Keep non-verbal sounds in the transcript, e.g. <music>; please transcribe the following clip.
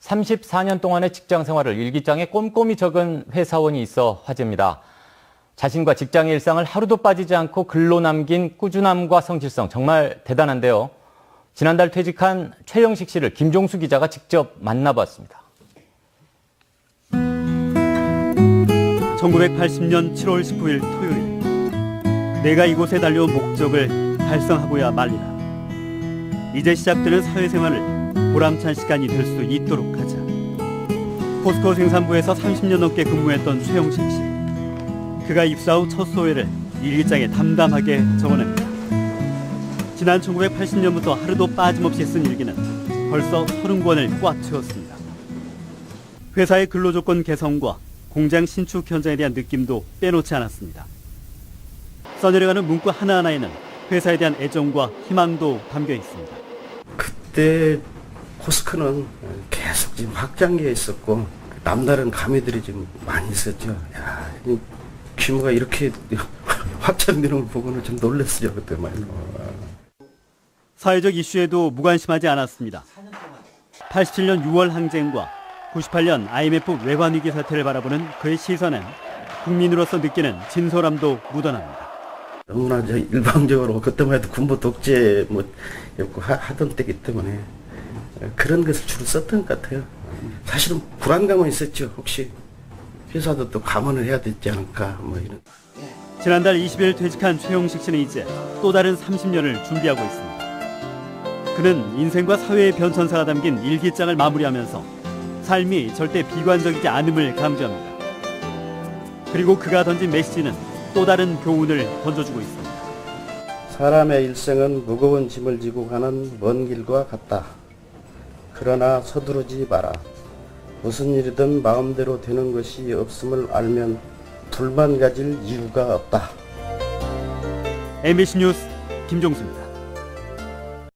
34년 동안의 직장 생활을 일기장에 꼼꼼히 적은 회사원이 있어 화제입니다. 자신과 직장의 일상을 하루도 빠지지 않고 글로 남긴 꾸준함과 성실성 정말 대단한데요. 지난달 퇴직한 최영식 씨를 김종수 기자가 직접 만나봤습니다. 1980년 7월 19일 토요일 내가 이곳에 달려온 목적을 달성하고야 말리라 이제 시작되는 사회생활을 보람찬 시간이 될 수 있도록 하자 포스코 생산부에서 30년 넘게 근무했던 최영식 씨 그가 입사 후 첫 소회를 일기장에 담담하게 적어냅니다 지난 1980년부터 하루도 빠짐없이 쓴 일기는 벌써 30권을 꽉 채웠습니다 회사의 근로조건 개선과 공장 신축 현장에 대한 느낌도 빼놓지 않았습니다. 써내려가는 문구 하나하나에는 회사에 대한 애정과 희망도 담겨 있습니다. 그때 포스코는 계속 지금 확장기에 있었고 남다른 감회들이 좀 많이 있었죠. 야, 이 규모가 이렇게 <laughs> 확장되는 걸 보고는 좀 놀랐어요 그때 말로. 사회적 이슈에도 무관심하지 않았습니다. 87년 6월 항쟁과 98년 IMF 외환 위기 사태를 바라보는 그의 시선엔 국민으로서 느끼는 진솔함도 묻어납니다. 너무나 저 일방적으로 그때만 해도 군부 독재 뭐 였고 하던 때기 때문에 그런 것을 주로 썼던 것 같아요. 사실은 불안감은 있었죠. 혹시 회사도 또 감원을 해야 되지 않을까 뭐 이런. 지난달 20일 퇴직한 최용식 씨는 이제 또 다른 30년을 준비하고 있습니다. 그는 인생과 사회의 변천사가 담긴 일기장을 마무리하면서 삶이 절대 비관적이지 않음을 강조합니다. 그리고 그가 던진 메시지는 또 다른 교훈을 던져주고 있습니다. 사람의 일생은 무거운 짐을 지고 가는 먼 길과 같다. 그러나 서두르지 마라. 무슨 일이든 마음대로 되는 것이 없음을 알면 불만 가질 이유가 없다. MBC 뉴스 김종수입니다.